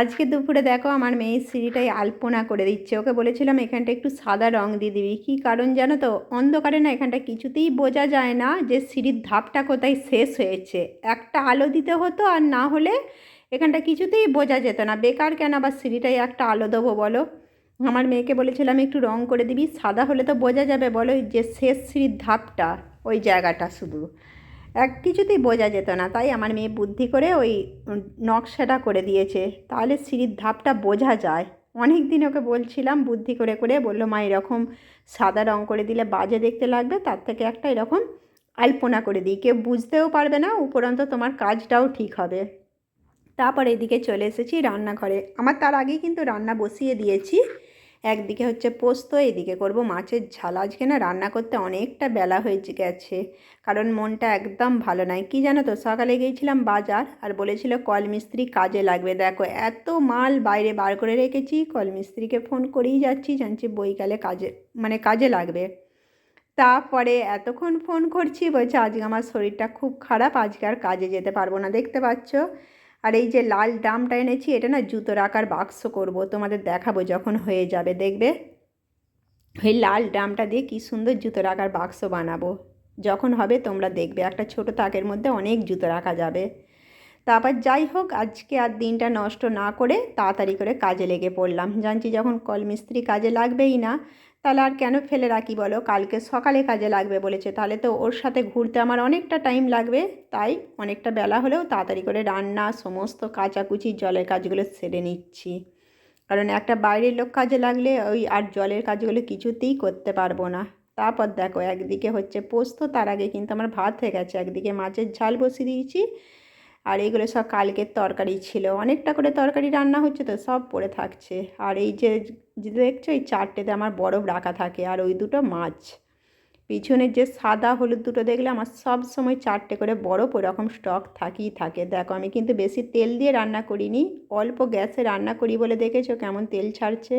আজকে দুপুরে দেখো আমার মেয়ের সিঁড়িটাই আলপনা করে দিচ্ছে। ওকে বলেছিলাম এখানটা একটু সাদা রং দিয়ে দিবি। কী কারণ জানো তো? অন্ধকারে না এখানটা কিছুতেই বোঝা যায় না যে সিঁড়ির ধাপটা কোথায় শেষ হয়েছে। একটা আলো দিতে হতো আর না হলে এখানটা কিছুতেই বোঝা যেত না। বেকার কেন আবার সিঁড়িটাই একটা আলো দেবো বলো? আমার মেয়েকে বলেছিলাম একটু রং করে দিবি, সাদা হলে তো বোঝা যাবে বলো যে শেষ সিঁড়ির ধাপটা, ওই জায়গাটা শুধু। এক কিছুতেই বোঝা যেত না। তাই আমার মেয়ে বুদ্ধি করে ওই নকশাটা করে দিয়েছে। তাহলে সিঁড়ির ধাপটা বোঝা যায়। অনেক দিন ওকে বলছিলাম, বুদ্ধি করে করে বলল, মা, এরকম সাদা রং করে দিলে বাজে দেখতে লাগবে। তার থেকে একটা এরকম আলপনা করে দিই। কেউ বুঝতেও পারবে না, উপরন্ত তোমার কাজটাও ঠিক হবে। তারপর এদিকে চলে এসেছি রান্নাঘরে। আমার তার আগেই কিন্তু রান্না বসিয়ে দিয়েছি। একদিকে হচ্ছে পোস্ত, এদিকে করব মাছের ঝাল। আজকে না রান্না করতে অনেকটা বেলা হয়ে গেছে, কারণ মনটা একদম ভালো নয় কী জানো তো, সকালে গিয়েছিলাম বাজার আর বলেছিল কল মিস্ত্রি কাজে লাগবে। দেখো, এত মাল বাইরে বার করে রেখেছি কল মিস্ত্রিকে ফোন করেই যাচ্ছি, জানছি বইকালে কাজে মানে কাজে লাগবে। তারপরে এতক্ষণ ফোন করছি, বলছে আজকে আমার শরীরটা খুব খারাপ, আজকে আর কাজে যেতে পারব না। দেখতে পাচ্ছ? আর এই যে লাল ড্রামটা এনেছি, এটা না জুতো রাখার বাক্স করব, তোমাদের দেখাবো যখন হয়ে যাবে, দেখবে? ওই লাল ড্রামটা দিয়ে কী সুন্দর জুতো রাখার বাক্স বানাবো। যখন হবে তোমরা দেখবে, একটা ছোট তাকের মধ্যে অনেক জুতো রাখা যাবে। তারপর যাই হোক, আজকে আর দিনটা নষ্ট না করে তাড়াতাড়ি করে কাজে লেগে পড়লাম। জানছি যখন কল মিস্ত্রি কাজে লাগবেই না, তাহলে আর কেন ফেলে রাখি বলো? কালকে সকালে কাজে লাগবে বলেছে। তাহলে তো ওর সাথে ঘুরতে আমার অনেকটা টাইম লাগবে, তাই অনেকটা বেলা হলেও তাড়াতাড়ি করে রান্না, সমস্ত কাচাকুচি, জলের কাজগুলো সেরে নিচ্ছি। কারণ একটা বাইরের লোক কাজে লাগলে ওই আর জলের কাজগুলো কিছুতেই করতে পারব না। তারপর দেখো, একদিকে হচ্ছে পোস্ত, তার আগে কিন্তু আমার ভাত হয়ে গেছে। একদিকে মাছের ঝাল বসিয়ে দিয়েছি আর এইগুলো সব কালকের তরকারি ছিল। অনেকটা করে তরকারি রান্না হচ্ছে তো, সব পড়ে থাকছে। আর এই যে দেখছ এই চারটেতে আমার বরফ রাখা থাকে আর ওই দুটো মাছ। পিছনের যে সাদা হলুদ দুটো দেখলে আমার সব সময় চারটে করে বরফ ওরকম স্টক থাকেই থাকে। দেখো আমি কিন্তু বেশি তেল দিয়ে রান্না করিনি, অল্প গ্যাসে রান্না করি বলে দেখেছ কেমন তেল ছাড়ছে?